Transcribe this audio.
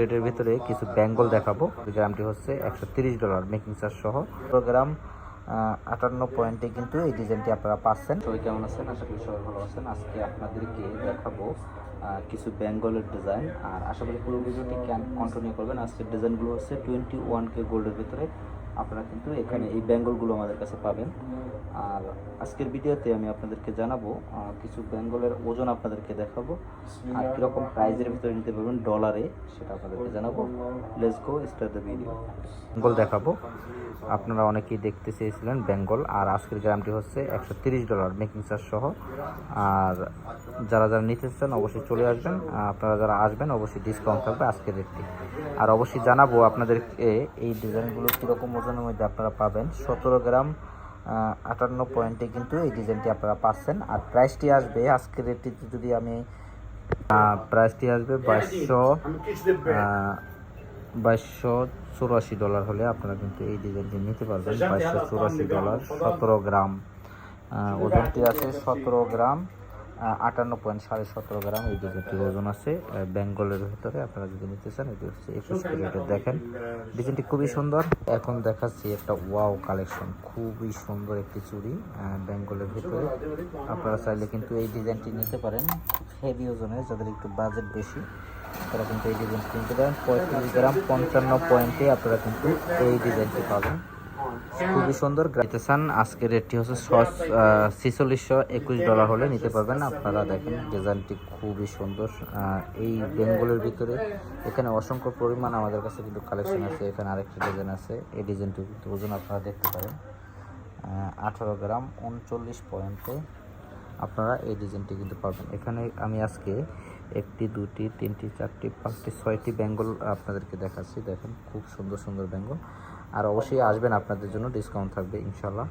রেটের ভিতরে কিছু বেঙ্গল দেখাবো। গ্রামটি হচ্ছে একশো ডলার মেকিং চার্জ সহ। গ্রাম আটান্ন পয়েন্টে কিন্তু এই ডিজাইনটি আপনারা পাচ্ছেন। সবাই কেমন আছেন? আশা করি সবাই ভালো আছেন। আজকে আপনাদেরকে দেখাবো কিছু বেঙ্গলের ডিজাইন আর আশা করি পুরো ভিডিওটি কন্টিনিউ করবেন। আজকের ডিজাইনগুলো হচ্ছে টোয়েন্টি ওয়ান কে গোল্ডের ভিতরে। আপনারা কিন্তু এখানে এই বেঙ্গলগুলো আমাদের কাছে পাবেন। আর আজকের ভিডিওতে আমি আপনাদেরকে জানাব কিছু বেঙ্গলের ওজন আপনাদেরকে দেখাবো, আর কীরকম প্রাইজের ভিতরে নিতে পারবেন ডলারে সেটা আপনাদেরকে জানাব। Let's go start the video Bengal দেখাবো। আপনারা অনেকেই দেখতে চেয়েছিলেন বেঙ্গল, আর আজকের গ্রামটি হচ্ছে একশো তিরিশ ডলার মেকিং চার্জ সহ। আর যারা যারা নিতে চান অবশ্যই চলে আসবেন আপনারা যারা আসবেন অবশ্যই ডিসকাউন্ট থাকবে আজকের রেটটি আর অবশ্যই জানাব আপনাদেরকে এই ডিজাইনগুলো কীরকম ওজনের মধ্যে আপনারা পাবেন। সতেরো গ্রাম আটান্ন পয়েন্টে কিন্তু এই ডিজাইনটি আপনারা পাচ্ছেন। আর প্রাইসটি আসবে, আজকের রেটটিতে যদি আমি প্রাইসটি আসবে বাইশশো বাইশশো চুরাশি ডলার হলে আপনারা কিন্তু এই ডিজাইনটি নিতে পারবেন। বাইশশো চুরাশি ডলার, সতেরো গ্রাম। ওজনটি আছে সতেরো গ্রাম। আটান্ন পয়েন্ট সাড়ে সতেরো গ্রাম এই ডিজাইনটির ওজন আছে। বেঙ্গলের ভেতরে আপনারা যদি নিতে চান, এটি হচ্ছে একুশ ক্যারেটের দেখেন, ডিজাইনটি খুবই সুন্দর। এখন দেখাচ্ছি একটা ওয়াও কালেকশন, খুবই সুন্দর একটি চুড়ি বেঙ্গলের ভেতরে। আপনারা চাইলে কিন্তু এই ডিজাইনটি নিতে পারেন হেভি ওজনের, যাদের একটু বাজেট বেশি, তারা কিন্তু এই ডিজাইনটি কিনতে পারেন। পঁয়ত্রিশ গ্রাম পঞ্চান্ন পয়েন্টে আপনারা কিন্তু এই ডিজাইনটি পাবেন। খুবই সুন্দর গাইতে চান আজকের রেটটি হচ্ছে ছিচল্লিশশো একুশ ডলার হলে নিতে পারবেন। আপনারা দেখেন, ডিজাইনটি খুবই সুন্দর। এই বেঙ্গলের ভিতরে এখানে অসংখ্য পরিমাণ আমাদের কাছে কিন্তু কালেকশন আছে। এখানে আরেকটা ডিজাইন আছে। এই ডিজাইনটি কিন্তু ওজন আপনারা দেখতে পারেন। আঠারো গ্রাম, উনচল্লিশ পয়েন্টে আপনারা এই ডিজাইনটি কিন্তু পাবেন। এখানে আমি আজকে একটি, দুটি, তিনটি, চারটি, পাঁচটি, ছয়টি বেঙ্গল আপনাদেরকে দেখাচ্ছি। দেখেন, খুব সুন্দর সুন্দর বেঙ্গল। আর অবশ্যই আসবেন আপনাদের জন্য ডিসকাউন্ট থাকবে ইনশাল্লাহ